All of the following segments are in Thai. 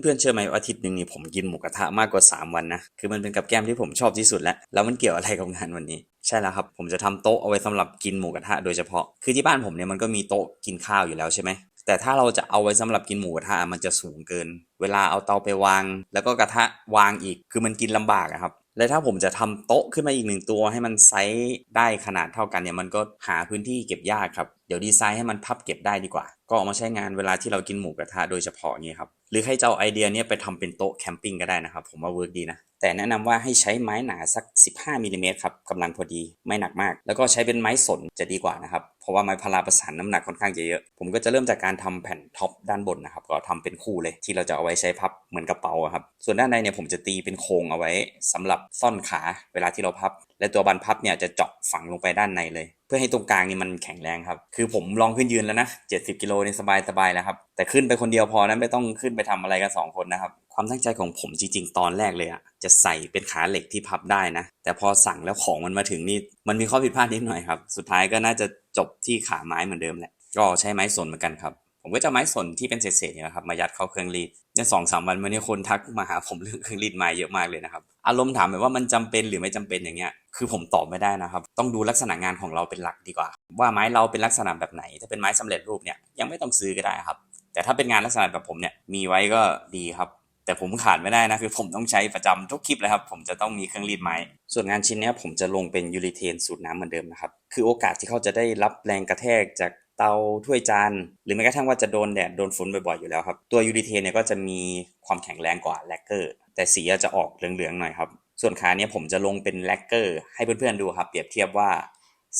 เพื่อนๆเชื่อไหมว่าอาทิตย์หนึ่งนี่ผมกินหมูกระทะมากกว่า 3 วันนะ คือมันเป็นกับแก้มที่ผมชอบที่สุดแล้ว แล้วมันเกี่ยวอะไรกับงานวันนี้ ใช่แล้วครับ ผมจะทำโต๊ะเอาไว้สำหรับกินหมูกระทะโดยเฉพาะ คือที่บ้านผมเนี่ยมันก็มีโต๊ะกินข้าวอยู่แล้วใช่ไหม แต่ถ้าเราจะเอาไว้สำหรับกินหมูกระทะมันจะสูงเกิน เวลาเอาเตาไปวาง แล้วก็กระทะวางอีก คือมันกินลำบากอะครับและถ้าผมจะทำโต๊ะขึ้นมาอีกหนึ่งตัวให้มันไซส์ได้ขนาดเท่ากันเนี่ยมันก็หาพื้นที่เก็บยากครับ เดี๋ยวดีไซน์ให้มันพับเก็บได้ดีกว่า ก็เอามาใช้งานเวลาที่เรากินหมูกระทะโดยเฉพาะอย่างนี้ครับ หรือใครจะเอาไอเดียเนี้ยไปทำเป็นโต๊ะแคมปิ้งก็ได้นะครับผมว่าเวิร์กดีนะ แต่แนะนำว่าให้ใช้ไม้หนาสัก 15มิลลิเมตรครับกำลังพอดีไม่หนักมาก แล้วก็ใช้เป็นไม้สนจะดีกว่านะครับเพราะว่าไม้พาราประสานน้ำหนักค่อนข้างจะเยอะ ผมก็จะเริ่มจากการทำแผ่นท็อปด้านบนนะครับก็ทำเป็นคู่เลยที่เราจะเอาไว้ใช้พับเหมือนกระเป๋าครับ ส่วนด้านในเนี่ยผมจะตีเป็นโครงเอาไว้สำหรับซ่อนขาเวลาที่เราพับ และตัวบันพับเนี่ยจะเจาะฝังลงไปด้านในเลย เพื่อให้ตรงกลางนี่มันแข็งแรงครับ คือผมลองขึ้นยืนแล้วนะ 70 กิโลนี่สบายสบายแล้วครับ แต่ขึ้นไปคนเดียวพอนะไม่ต้องขึ้นไปทำอะไรกัน2คนนะครับ ความตั้งใจของผมจริง ๆ ตอนแรกเลยอะจะใส่เป็นขาเหล็กที่พับได้นะ แต่พอสั่งแล้วของมันมาถึงนี่มันมีข้อผิดพลาดนิดหน่อยครับ สุดท้ายก็น่าจะจบที่ขาไม้เหมือนเดิมแหละ ก็ใช้ไม้สนเหมือนกันครับ ผมก็จะไม้สนที่เป็นเศษๆเนี่ยนะครับมายัดเข้าเครื่องรีดในสองสามวันมานี่ยคนทักมาหาผมเรื่องเครื่องรีดไม้เยอะมากเลยนะครับอารมณ์ถามแบบว่ามันจำเป็นหรือไม่จำเป็นอย่างเงี้ยคือผมตอบไม่ได้นะครับ ต้องดูลักษณะงานของเราเป็นหลักดีกว่า ว่าไม้เราเป็นลักษณะแบบไหน ถ้าเป็นไม้สำเร็จรูปเนี่ยยังไม่ต้องซื้อก็ได้ครับ แต่ถ้าเป็นงานลักษณะแบบผมเนี่ยมีไว้ก็ดีครับ แต่ผมขาดไม่ได้นะคือผมต้องใช้ประจำทุกคลิปเลยครับผมจะต้องมีเครื่องรีดไม้ ส่วนงานชิ้นนี้ผมจะลงเป็นยูริเทนสูตรน้ำเหมือนเดิมนะครับคือโอกาสที่เขาจะได้รับแรงกระแทกจาก เตาถ้วยจานหรือแม้กระทั่งว่าจะโดนแดดโดนฝนบ่อยๆอยู่แล้วครับ ตัวยูริเทนเนี่ยก็จะมีความแข็งแรงกว่าแลกเกอร์ แต่สีจะออกเหลืองๆหน่อยครับ ส่วนขาเนี่ยผมจะลงเป็นแลกเกอร์ให้เพื่อนๆดูครับ เปรียบเทียบว่า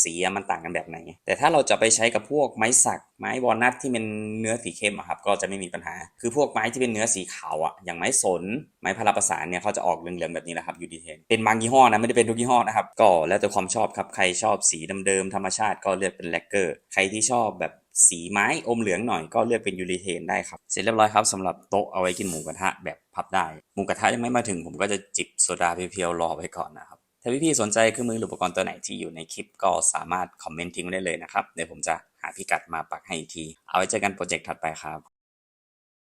สีมันต่างกันแบบไหน แต่ถ้าเราจะไปใช้กับพวกไม้สัก ไม้วอลนัทที่เป็นเนื้อสีเข้มอะครับก็จะไม่มีปัญหา คือพวกไม้ที่เป็นเนื้อสีขาวอะอย่างไม้สน ไม้พาราประสานเนี่ยเขาจะออกเหลืองๆแบบนี้แหละครับยูดีเทนเป็นบางยี่ห้อนะไม่ได้เป็นทุกยี่ห้อนะครับก็แล้วแต่ความชอบครับใครชอบสีเดิมๆธรรมชาติก็เลือกเป็นแลกเกอร์ใครที่ชอบแบบสีไม้อมเหลืองหน่อยก็เลือกเป็นยูริเทนได้ครับ เสร็จเรียบร้อยครับสำหรับโต๊ะเอาไว้กินหมูกระทะแบบพับได้ หมูกระทะยังไม่มาถึงผมก็จะจิบโซดาเพียวๆรอไว้ก่อนนะครับ ถ้าพี่ๆสนใจเครื่องมือหรืออุปกรณ์ตัวไหนที่อยู่ในคลิปก็สามารถคอมเมนต์ทิ้งไว้ได้เลยนะครับ เดี๋ยวผมจะหาพิกัดมาปักให้อีกที เอาไว้เจอกันโปรเจกต์ถัดไปครับ